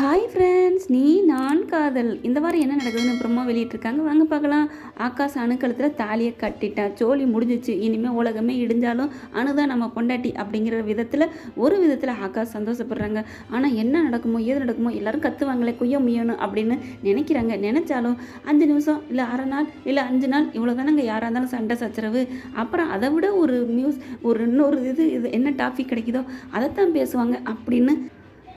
Hi friends நீ நான் காதல். இந்த வாரம் என்ன நடக்குதுன்னு அப்புறமா வெளியிட்டிருக்காங்க. வாங்க பார்க்கலாம். ஆகாஷ் அணுக்களத்தில் தாலியை கட்டிட்டான் சோழி முடிஞ்சிச்சு. இனிமேல் உலகமே இடிஞ்சாலும் அணுதான் நம்ம பொண்டாட்டி அப்படிங்கிற விதத்தில் ஒரு விதத்தில் ஆகாஷ் சந்தோஷப்படுறாங்க. ஆனால் என்ன நடக்குமோ ஏது நடக்குமோ எல்லாரும் கத்துவாங்களே குய்ய முயணும் அப்படின்னு நினைக்கிறாங்க. நினச்சாலும் அஞ்சு நிமிஷம் இல்லை அரை நாள் இல்லை அஞ்சு நாள் இவ்வளோ தானங்க யாராக இருந்தாலும் சண்டை சச்சரவு. அப்புறம் அதை விட ஒரு நியூஸ் ஒரு இன்னொரு இது இது என்ன டாபிக் கிடைக்குதோ அதைத்தான் பேசுவாங்க அப்படின்னு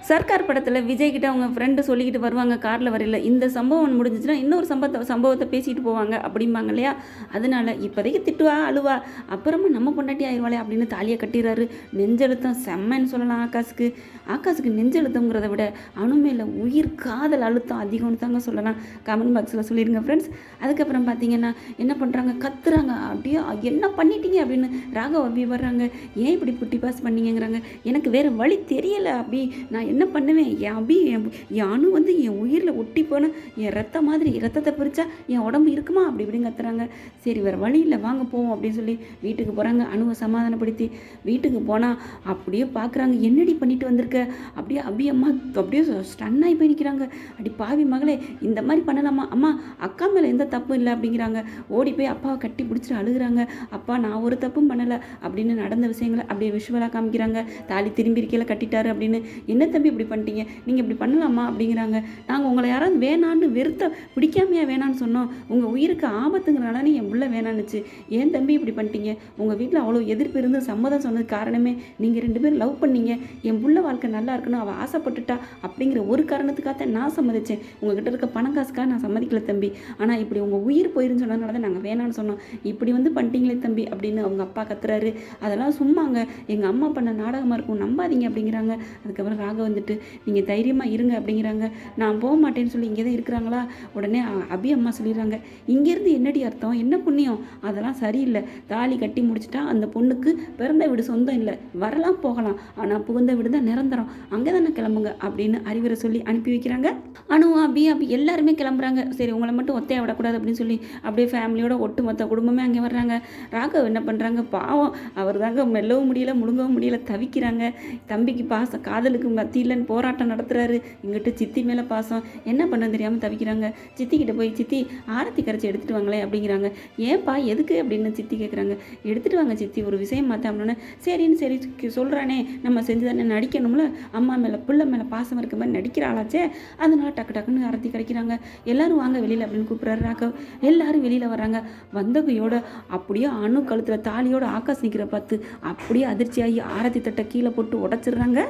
சர்க்கார் படத்தில் விஜய்கிட்ட அவங்க ஃப்ரெண்டு சொல்லிக்கிட்டு வருவாங்க காரில் வரையில. இந்த சம்பவம் முடிஞ்சிச்சுன்னா இன்னொரு சம்பவத்தை சம்பவத்தை பேசிட்டு போவாங்க அப்படிம்பாங்க இல்லையா? அதனால இப்போதைக்கு திட்டுவா அழுவா. அப்புறமா நம்ம பொண்டாட்டி ஆயிடுவாளே அப்படின்னு தாலியை கட்டிடுறாரு நெஞ்செழுத்தம் செம்மன்னு சொல்லலாம் ஆகாஷுக்கு. ஆகாஷுக்கு நெஞ்செழுத்தங்கிறத விட அணுமையில் உயிர் காதல் அழுத்தம் அதிகம்னு தாங்க சொல்லலாம். கமெண்ட் பாக்ஸில் சொல்லிடுங்க ஃப்ரெண்ட்ஸ் அதுக்கப்புறம் பார்த்தீங்கன்னா என்ன பண்ணுறாங்க கத்துறாங்க. அப்படியே? என்ன பண்ணிட்டீங்க? அப்படின்னு ராகவ் அபி வர்றாங்க. ஏன் இப்படி புட்டி பாஸ் பண்ணீங்கங்கிறாங்க. எனக்கு வேறு வழி தெரியலை அப்படி நான் என்ன பண்ணுவேன்? என் அபி என் யானும் வந்து என் உயிரில் ஒட்டி போன என் ரத்த மாதிரி ரத்தத்தை பிரித்தா என் உடம்பு இருக்குமா? அப்படி இப்படின்னு கத்துறாங்க. சரி வேறு வழி இல்லை வாங்க போவோம் அப்படின்னு சொல்லி வீட்டுக்கு போகிறாங்க அணுவை சமாதானப்படுத்தி வீட்டுக்கு போனால் அப்படியே பார்க்குறாங்க என்னடி பண்ணிட்டு வந்திருக்க? அப்படியே அபி அம்மா அப்படியே ஸ்டன் ஆகி போய் நிற்கிறாங்க அடி பாவி மகளே இந்த மாதிரி பண்ணலாமா? அம்மா அக்கா மேலே எந்த தப்பும் இல்லை அப்படிங்கிறாங்க. ஓடி போய் அப்பாவை கட்டி பிடிச்சிட்டு அழுகுறாங்க. அப்பா நான் ஒரு தப்பும் பண்ணலை அப்படின்னு நடந்த விஷயங்களை அப்படியே விஷுவலாக காமிக்கிறாங்க. தாலி திரும்பி இருக்கையில் கட்டிட்டாரு அப்படின்னு. என்ன தம்பி இப்படி பண்ணிட்டீங்க நீங்கள் இப்படி பண்ணலாமா அப்படிங்கிறாங்க. நாங்கள் உங்களை யாராவது வேணான்னு வெறுத்த பிடிக்காமையா வேணான்னு சொன்னோம். உங்கள் உயிருக்கு ஆபத்துங்கிறனால என் பிள்ளை வேணான்னுச்சு. ஏன் தம்பி இப்படி பண்ணிட்டீங்க? உங்கள் வீட்டில் அவ்வளோ எதிர்ப்பு இருந்து சம்மதம் சொன்னது காரணமே நீங்கள் ரெண்டு பேரும் லவ் பண்ணீங்க. என் புள்ள வாழ்க்கை நல்லா இருக்கணும் அவள் ஆசைப்பட்டுட்டா அப்படிங்கிற ஒரு காரணத்துக்காக நான் சம்மதிச்சேன். உங்ககிட்ட இருக்க பணம் காசுக்காக நான் சம்மதிக்கல தம்பி. ஆனால் இப்படி உங்கள் உயிர் போயிருன்னு சொன்னதுனால தான் நாங்கள் வேணான்னு சொன்னோம். இப்படி வந்து பண்ணிட்டீங்களே தம்பி அப்படின்னு அவங்க அப்பா கத்துறாரு. அதெல்லாம் சும்மாங்க. எங்கள் அம்மா பண்ண நாடகமாக இருக்கும் நம்பாதீங்க அப்படிங்கிறாங்க. அதுக்கப்புறம் ராகவன் வந்துட்டு நீங்கள் தைரியமாக இருங்க அப்படிங்கிறாங்க. நான் போக மாட்டேன்னு சொல்லி இங்கே தான் இருக்கிறாங்களா? உடனே அபி அம்மா சொல்லிடுறாங்க. இங்கேருந்து என்னடி அர்த்தம்? என்ன புண்ணியம்? அதெல்லாம் சரியில்லை. தாலி கட்டி முடிச்சிட்டா அந்த பொண்ணுக்கு பிறந்த வீடு சொந்தம் இல்லை. வரலாம் போகலாம். ஆனால் புகுந்த வீடு தான் நிரந்தரம். அங்கே தானே கிளம்புங்க அப்படின்னு அறிவுரை சொல்லி அனுப்பி வைக்கிறாங்க. அனு அபி அபி எல்லாருமே கிளம்புறாங்க. சரி உங்களை மட்டும் ஒத்தையை விடக்கூடாது அப்படின்னு சொல்லி அப்படியே ஃபேமிலியோட ஒட்டுமொத்த குடும்பமே அங்கே வர்றாங்க. ராகவ் என்ன பண்ணுறாங்க பாவம். அவர் தாங்க மெல்லவும் முடியல முழுங்கவும் முடியல தவிக்கிறாங்க. தம்பிக்கு பாச காதலுக்கு இல்லைன்னு போராட்டம் நடத்துகிறாரு இங்கிட்டு சித்தி மேலே பாசம். என்ன பண்ண தெரியாமல் தவிக்கிறாங்க? சித்தி கிட்ட போய் சித்தி ஆரத்தி கரைச்சி எடுத்துகிட்டு வாங்களே அப்படிங்கிறாங்க. ஏன்பா எதுக்கு? அப்படின்னு சித்தி கேட்குறாங்க எடுத்துகிட்டு வாங்க சித்தி ஒரு விஷயம் பார்த்தேன் அப்படின்னா சரின்னு சரி சொல்கிறானே நம்ம செஞ்சு தானே நடிக்கணும்ல. அம்மா மேலே பிள்ளை மேலே பாசம் இருக்க மாதிரி நடிக்கிறாளாச்சே. அதனால டக்கு டக்குன்னு ஆரத்தி கரைக்கிறாங்க. எல்லாரும் வாங்க வெளியில் அப்படின்னு கூப்பிட்றாரு ராகவ். எல்லாரும் வெளியில் வராங்க வந்தகையோட அப்படியே அணு கழுத்தில் தாலியோட ஆகாஷ் நிற்கிற பார்த்து அப்படியே அதிர்ச்சியாகி ஆரத்தி தட்டை கீழே போட்டு உடச்சிடுறாங்க.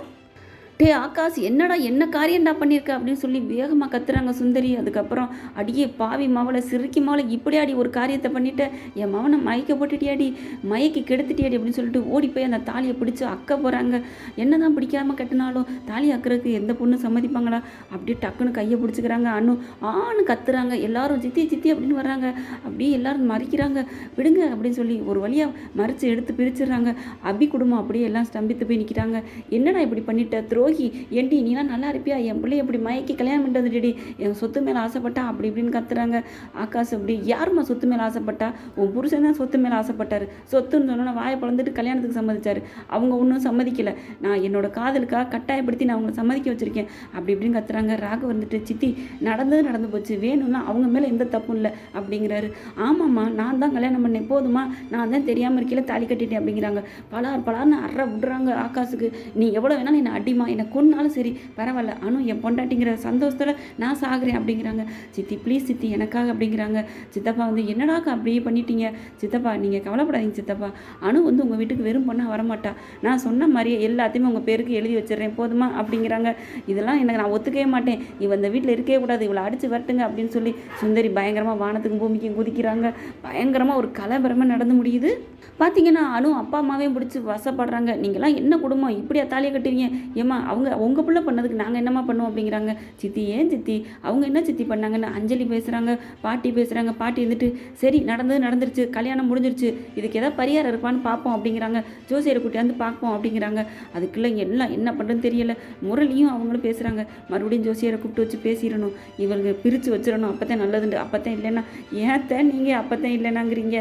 டே ஆகாஷ் என்னடா என்ன காரியம்டா பண்ணியிருக்க? அப்படின்னு சொல்லி வேகமாக கத்துறாங்க சுந்தரி. அதுக்கப்புறம் அடியே பாவி மாவளை சிறுக்கி மாவளை இப்படியாடி ஒரு காரியத்தை பண்ணிட்ட? என் மவனை மயக்க போட்டுட்டியாடி மயக்கி கெடுத்துட்டியாடி அப்படின்னு சொல்லிட்டு ஓடி போய் அந்த தாலியை பிடிச்சி அக்க போகிறாங்க என்ன தான் பிடிக்காம கட்டினாலும் தாலி அக்கறதுக்கு எந்த பொண்ணு சம்மதிப்பாங்களா அப்படியே டக்குன்னு கையை பிடிச்சிக்கிறாங்க அண்ணு. ஆன்னு கத்துறாங்க. எல்லாரும் சித்தி சித்தி அப்படின்னு வர்றாங்க. அப்படியே எல்லாரும் மறிக்கிறாங்க. விடுங்க அப்படின்னு சொல்லி ஒரு வழியாக மறித்து எடுத்து பிரிச்சிடுறாங்க. அபி குடும்பம் அப்படியே எல்லாம் ஸ்தம்பித்து போய் நிற்கிறாங்க. என்னடா இப்படி பண்ணிட்ட? ரோஹி ஏண்டி நீலாம் நல்லா இருப்பியா? என் பிள்ளை இப்படி மயக்கி கல்யாணம் பண்ணிட்டு வந்துடி என் சொத்து மேலே ஆசைப்பட்டா அப்படி இப்படின்னு கத்துறாங்க. ஆகாஷ் அப்படி யாரும்மா சொத்து மேலே ஆசைப்பட்டா? உன் புருஷன் தான் சொத்து மேலே ஆசைப்பட்டாரு. சொத்துன்னு சொன்னோன்னா வாயை பிளந்துட்டு கல்யாணத்துக்கு சம்மதிச்சார். அவங்க ஒன்றும் சம்மதிக்கலை. நான் என்னோட காதலுக்காக கட்டாயப்படுத்தி நான் அவங்களை சம்மதிக்க வச்சுருக்கேன். அப்படி இப்படின்னு கத்துறாங்க. ராக வந்துட்டு சித்தி நடந்தது நடந்து போச்சு. வேணும்னா அவங்க மேலே எந்த தப்பும் இல்லை. அப்படிங்கிறாரு. ஆமாம்மா நான் தான் கல்யாணம் பண்ணேன். போதுமா? நான் தான் தெரியாமல் இருக்கையில் தாலி கட்டிட்டேன். அப்படிங்கிறாங்க. பலார் பலார்னு அற விடுறாங்க ஆகாசுக்கு நீ எவ்வளோ வேணாலும் என்னை அடிமா என்னை கொன்னாலும் சரி பரவாயில்ல. அனு என் பொண்டாட்டிங்கிற சந்தோஷத்தில் நான் சாகுறேன் அப்படிங்கிறாங்க. சித்தி ப்ளீஸ் சித்தி எனக்காக அப்படிங்கிறாங்க. சித்தப்பா வந்து என்னடாக்கா அப்படியே பண்ணிட்டீங்க? சித்தப்பா நீங்கள் கவலைப்படாதீங்க சித்தப்பா. அனு வந்து உங்கள் வீட்டுக்கு வெறும் பொண்ணாக வரமாட்டா. நான் சொன்ன மாதிரியே எல்லாத்தையுமே உங்கள் பேருக்கு எழுதி வச்சிடுறேன். போதுமா? அப்படிங்கிறாங்க. இதெல்லாம் எனக்கு நான் ஒத்துக்கவே மாட்டேன். இவன் இந்த வீட்டில் இருக்கவே கூடாது. இவளை அடிச்சு வரட்டுங்க அப்படின்னு சொல்லி சுந்தரி பயங்கரமாக வானத்துக்கும் பூமிக்கும் குதிக்கிறாங்க. பயங்கரமாக ஒரு கலபரமாக நடந்து முடியுது. பார்த்தீங்கன்னா அணு அப்பா அம்மாவையும் பிடிச்சி வசப்படுறாங்க. நீங்களாம் என்ன குடும்பம்? இப்படியா தாலியை கட்டுவீங்க ஏம்மா அவங்க உங்கள் பிள்ளை பண்ணதுக்கு நாங்கள் என்னம்மா பண்ணுவோம் அப்படிங்கிறாங்க. சித்தி ஏன் சித்தி? அவங்க என்ன சித்தி பண்ணாங்கன்னு அஞ்சலி பேசுகிறாங்க பாட்டி பேசுகிறாங்க பாட்டி இருந்துட்டு சரி நடந்தது நடந்துருச்சு கல்யாணம் முடிஞ்சிருச்சு இதுக்கு ஏதாவது பரிகாரம் இருப்பான்னு பார்ப்போம் அப்படிங்கிறாங்க. ஜோசியரை கூட்டியாந்து பார்ப்போம் அப்படிங்கிறாங்க. அதுக்குள்ளே எல்லாம் என்ன பண்ணுறதுன்னு தெரியல. முரளியும் அவங்களும் பேசுகிறாங்க மறுபடியும் ஜோசியரை கூப்பிட்டு வச்சு பேசிடணும். இவங்க பிரித்து வச்சிடணும். அப்போ தான் நல்லதுண்டு. அப்போ தான் இல்லைன்னா ஏத்த நீங்கள் அப்போத்தான் இல்லைனாங்கிறீங்க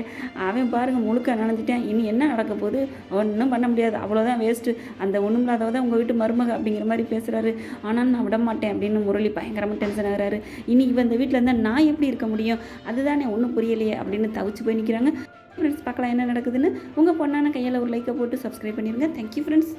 அவன் பாருங்கள் முழுக்க நினச்சி இனி என்ன நடக்க போகுது? ஒன்றும் பண்ண முடியாது. அவ்வளோதான் வேஸ்ட்டு அந்த ஒன்றும் இல்லாதவ தான் உங்கள் வீட்டு மருமக. அப்படிங்கிற மாதிரி பேசுகிறாரு ஆனால் நான் விட மாட்டேன் அப்படின்னு முரளி பயங்கரமாக டென்ஷன் ஆகிறாரு. இனி இவன் இந்த வீட்டில் இருந்தால் நான் எப்படி இருக்க முடியும்? அதுதானே ஒன்றும் புரியலையே அப்படின்னு தவிச்சு போய் நிற்கிறாங்க ஃப்ரெண்ட்ஸ் பார்க்கலாம் என்ன நடக்குதுன்னு. உங்கள் பொண்ணான கையில் ஒரு லைக்கை போட்டு சப்ஸ்கிரைப் பண்ணிடுங்க தேங்க்யூ ஃப்ரெண்ட்ஸ்